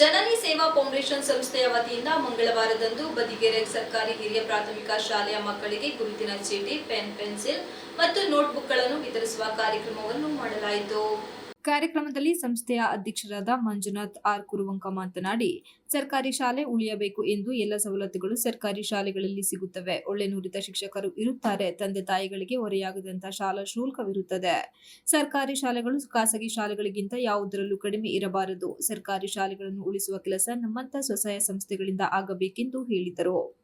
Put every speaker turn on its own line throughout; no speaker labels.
ಜನನಿ ಸೇವಾ ಫೌಂಡೇಶನ್ ಸಂಸ್ಥೆಯ ವತಿಯಿಂದ ಮಂಗಳವಾರದಂದು ಬದಿಗೆರೆ ಸರ್ಕಾರಿ ಹಿರಿಯ ಪ್ರಾಥಮಿಕ ಶಾಲೆಯ ಮಕ್ಕಳಿಗೆ ಗುರುತಿನ ಚೀಟಿ, ಪೆನ್, ಪೆನ್ಸಿಲ್ ಮತ್ತು ನೋಟ್ಬುಕ್ಗಳನ್ನು ವಿತರಿಸುವ ಕಾರ್ಯಕ್ರಮವನ್ನು ಮಾಡಲಾಯಿತು. ಕಾರ್ಯಕ್ರಮದಲ್ಲಿ ಸಂಸ್ಥೆಯ ಅಧ್ಯಕ್ಷರಾದ ಮಂಜುನಾಥ್ ಆರ್ ಕುರುವಂಕ ಮಾತನಾಡಿ, ಸರ್ಕಾರಿ ಶಾಲೆ ಉಳಿಯಬೇಕು ಎಂದು ಎಲ್ಲ ಸವಲತ್ತುಗಳು ಸರ್ಕಾರಿ ಶಾಲೆಗಳಲ್ಲಿ ಸಿಗುತ್ತವೆ. ಒಳ್ಳೆ ನುರಿತ ಶಿಕ್ಷಕರು ಇರುತ್ತಾರೆ. ತಂದೆ ತಾಯಿಗಳಿಗೆ ಹೊರೆಯಾಗದಂತಹ ಶಾಲಾ ಶುಲ್ಕವಿರುತ್ತದೆ. ಸರ್ಕಾರಿ ಶಾಲೆಗಳು ಖಾಸಗಿ ಶಾಲೆಗಳಿಗಿಂತ ಯಾವುದರಲ್ಲೂ ಕಡಿಮೆ ಇರಬಾರದು. ಸರ್ಕಾರಿ ಶಾಲೆಗಳನ್ನು ಉಳಿಸುವ ಕೆಲಸ ನಮ್ಮಂತಹ ಸ್ವಸಹಾಯ ಸಂಸ್ಥೆಗಳಿಂದ ಆಗಬೇಕೆಂದು ಹೇಳಿದರು.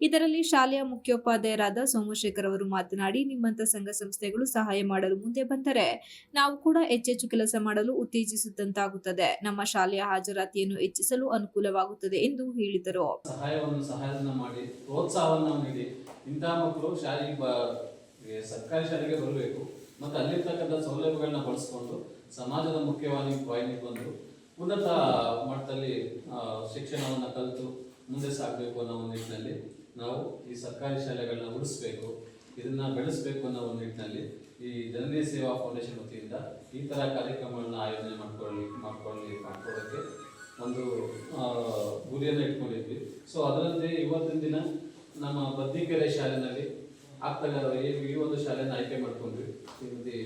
ಇದರಲ್ಲಿ ಶಾಲೆಯ ಮುಖ್ಯೋಪಾಧ್ಯಾಯರಾದ ಸೋಮಶೇಖರ್ ಅವರು ಮಾತನಾಡಿ ನಿಮ್ಮಂತ ಸಂಘ ಸಂಸ್ಥೆಗಳು ಸಹಾಯ ಮಾಡಲು ಮುಂದೆ ಬಂದರೆ ನಾವು ಕೂಡ ಹೆಚ್ಚೆಚ್ಚು ಕೆಲಸ ಮಾಡಲು ಉತ್ತೇಜಿಸಿದಂತಾಗುತ್ತದೆ ನಮ್ಮ ಶಾಲೆಯ ಹಾಜರಾತಿಯನ್ನು ಹೆಚ್ಚಿಸಲು ಅನುಕೂಲವಾಗುತ್ತದೆ ಎಂದು ಹೇಳಿದರು.
ಸಹಾಯವನ್ನು ಸಹಾಯಧನ ಮಾಡಿ, ಪ್ರೋತ್ಸಾಹವನ್ನು ನೀಡಿ. ಸರ್ಕಾರಿ ಶಾಲೆಗೆ ಬರಬೇಕು. ಮತ್ತು ಅಲ್ಲಿರ್ತಕ್ಕಂಥ ಸೌಲಭ್ಯಗಳನ್ನ ಬಳಸ್ಕೊಂಡು ಸಮಾಜದ ಮುಖ್ಯವಾಹಿನಿ ವಾಹಿನಿಗೆ ಬಂದು ಉನ್ನತ ಮಟ್ಟದಲ್ಲಿ ಶಿಕ್ಷಣವನ್ನು ಕಲಿತು ಮುಂದೆ ಸಾಗಬೇಕು ಅನ್ನೋ ಒಂದು ನಿಟ್ಟಿನಲ್ಲಿ ನಾವು ಈ ಸರ್ಕಾರಿ ಶಾಲೆಗಳನ್ನ ಉಳಿಸ್ಬೇಕು, ಇದನ್ನ ಬೆಳೆಸಬೇಕು ಅನ್ನೋ ಒಂದು ನಿಟ್ಟಿನಲ್ಲಿ ಈ ಜನನೀಯ ಸೇವಾ ಫೌಂಡೇಶನ್ ವತಿಯಿಂದ ಈ ಥರ ಕಾರ್ಯಕ್ರಮಗಳನ್ನ ಆಯೋಜನೆ ಮಾಡ್ಕೊಳ್ಳಿ ಮಾಡ್ಕೊಳ್ಳಿ ಮಾಡ್ಕೊಳ್ಳೋಕ್ಕೆ ಒಂದು ಗುರಿಯನ್ನ ಇಟ್ಕೊಂಡಿದ್ವಿ. ಸೊ ಅದರಂತೆ ಇವತ್ತಿನ ದಿನ ನಮ್ಮ ಬದ್ದಿಕೆರೆ ಶಾಲೆನಲ್ಲಿ ಆಗ್ತಾಗ ಈ ಒಂದು ಶಾಲೆನ ಆಯ್ಕೆ ಮಾಡ್ಕೊಂಡ್ವಿ. ಇಲ್ಲಿ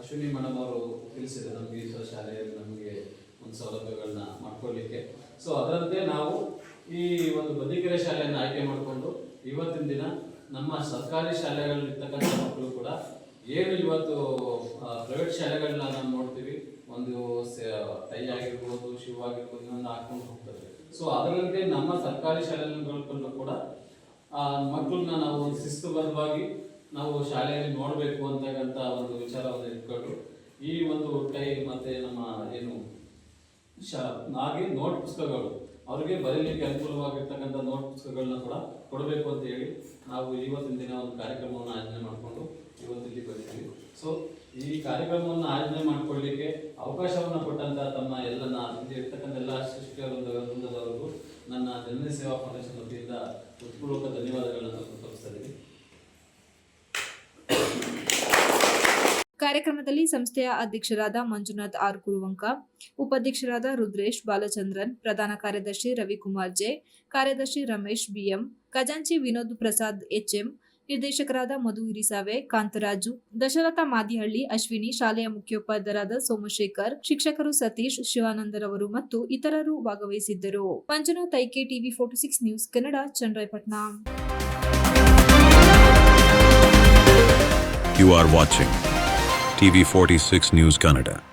ಅಶ್ವಿನಿ ಮೇಡಮ್ ಅವರು ತಿಳಿಸಿದ್ರು ನಮಗೆ ಈ ಥರ ಶಾಲೆಯಲ್ಲಿ ನಮಗೆ ಒಂದು ಸೌಲಭ್ಯಗಳನ್ನ ಮಾಡ್ಕೊಳ್ಳಿಕ್ಕೆ ಸೊ ಅದರಂತೆ ನಾವು ಈ ಒಂದು ಬದಿಕೆರೆ ಶಾಲೆಯನ್ನು ಆಯ್ಕೆ ಮಾಡಿಕೊಂಡು ಇವತ್ತಿನ ದಿನ ನಮ್ಮ ಸರ್ಕಾರಿ ಶಾಲೆಗಳಲ್ಲಿರ್ತಕ್ಕಂಥ ಮಕ್ಕಳು ಕೂಡ ಏನು ಇವತ್ತು ಪ್ರೈವೇಟ್ ಶಾಲೆಗಳನ್ನ ನಾವು ನೋಡ್ತೀವಿ. ಒಂದು ಟೈ ಆಗಿರ್ಬೋದು, ಶೂ ಆಗಿರ್ಬೋದು ಇನ್ನೊಂದು ಹಾಕೊಂಡು ಹೋಗ್ತಾರೆ. ಸೊ ಅದರಂತೆ ನಮ್ಮ ಸರ್ಕಾರಿ ಶಾಲೆಗಳಲ್ಲೂ ಕೂಡ, ಆ, ಮಕ್ಕಳನ್ನ ನಾವು ಶಿಸ್ತುಬದ್ಧವಾಗಿ ನಾವು ಶಾಲೆಯಲ್ಲಿ ನೋಡಬೇಕು ಅಂತಕ್ಕಂಥ ಒಂದು ವಿಚಾರವನ್ನು ಇಟ್ಕೊಂಡು ಈ ಒಂದು ಟೈ ಮತ್ತೆ ನಮ್ಮ ಏನು, ಶಾ ಹಾಗೆ ನೋಟ್ ಪುಸ್ತಕಗಳು ಅವರಿಗೆ ಬರೀಲಿಕ್ಕೆ ಅನುಕೂಲವಾಗಿರ್ತಕ್ಕಂಥ ನೋಟ್ ಪುಸ್ತಕಗಳನ್ನ ಕೂಡ ಕೊಡಬೇಕು ಅಂತ ಹೇಳಿ ನಾವು ಇವತ್ತಿನ ದಿನ ಒಂದು ಕಾರ್ಯಕ್ರಮವನ್ನು ಆಯೋಜನೆ ಮಾಡಿಕೊಂಡು ಇವತ್ತಿಲ್ಲಿ ಬಂದಿದ್ದೀವಿ. ಸೊ ಈ ಕಾರ್ಯಕ್ರಮವನ್ನು ಆಯೋಜನೆ ಮಾಡ್ಕೊಳ್ಳಿಕ್ಕೆ ಅವಕಾಶವನ್ನು ಕೊಟ್ಟಂತ ತಮ್ಮ ಎಲ್ಲ ಇಲ್ಲಿ ಇರ್ತಕ್ಕಂಥ ಎಲ್ಲ ಶಿಕ್ಷಕರ ನನ್ನ ಜನನಿ ಸೇವಾ ಫೌಂಡೇಶನ್ ವತಿಯಿಂದ ಹೃತ್ಪೂರ್ವಕ ಧನ್ಯವಾದಗಳನ್ನು
ಕಾರ್ಯಕ್ರಮದಲ್ಲಿ ಸಂಸ್ಥೆಯ ಅಧ್ಯಕ್ಷರಾದ ಮಂಜುನಾಥ್ ಆರ್ ಕುರುವಂಕ, ಉಪಾಧ್ಯಕ್ಷರಾದ ರುದ್ರೇಶ್ ಬಾಲಚಂದ್ರನ್, ಪ್ರಧಾನ ಕಾರ್ಯದರ್ಶಿ ರವಿಕುಮಾರ್ ಜೆ, ಕಾರ್ಯದರ್ಶಿ ರಮೇಶ್ ಬಿಎಂ, ಖಜಾಂಚಿ ವಿನೋದ್ ಪ್ರಸಾದ್ ಎಚ್ಎಂ, ನಿರ್ದೇಶಕರಾದ ಮಧು ಇರಿಸಾವೆ ಕಾಂತರಾಜು, ದಶರಥ ಮಾದಿಹಳ್ಳಿ, ಅಶ್ವಿನಿ, ಶಾಲೆಯ ಮುಖ್ಯೋಪಾಧ್ಯಾಯರಾದ ಸೋಮಶೇಖರ್, ಶಿಕ್ಷಕರು ಸತೀಶ್ ಶಿವಾನಂದರವರು ಮತ್ತು ಇತರರು ಭಾಗವಹಿಸಿದ್ದರು. Manjunath ಐಕೆ TV forty six news Kannada, Channarayapatna.
You TV 46 News Canada.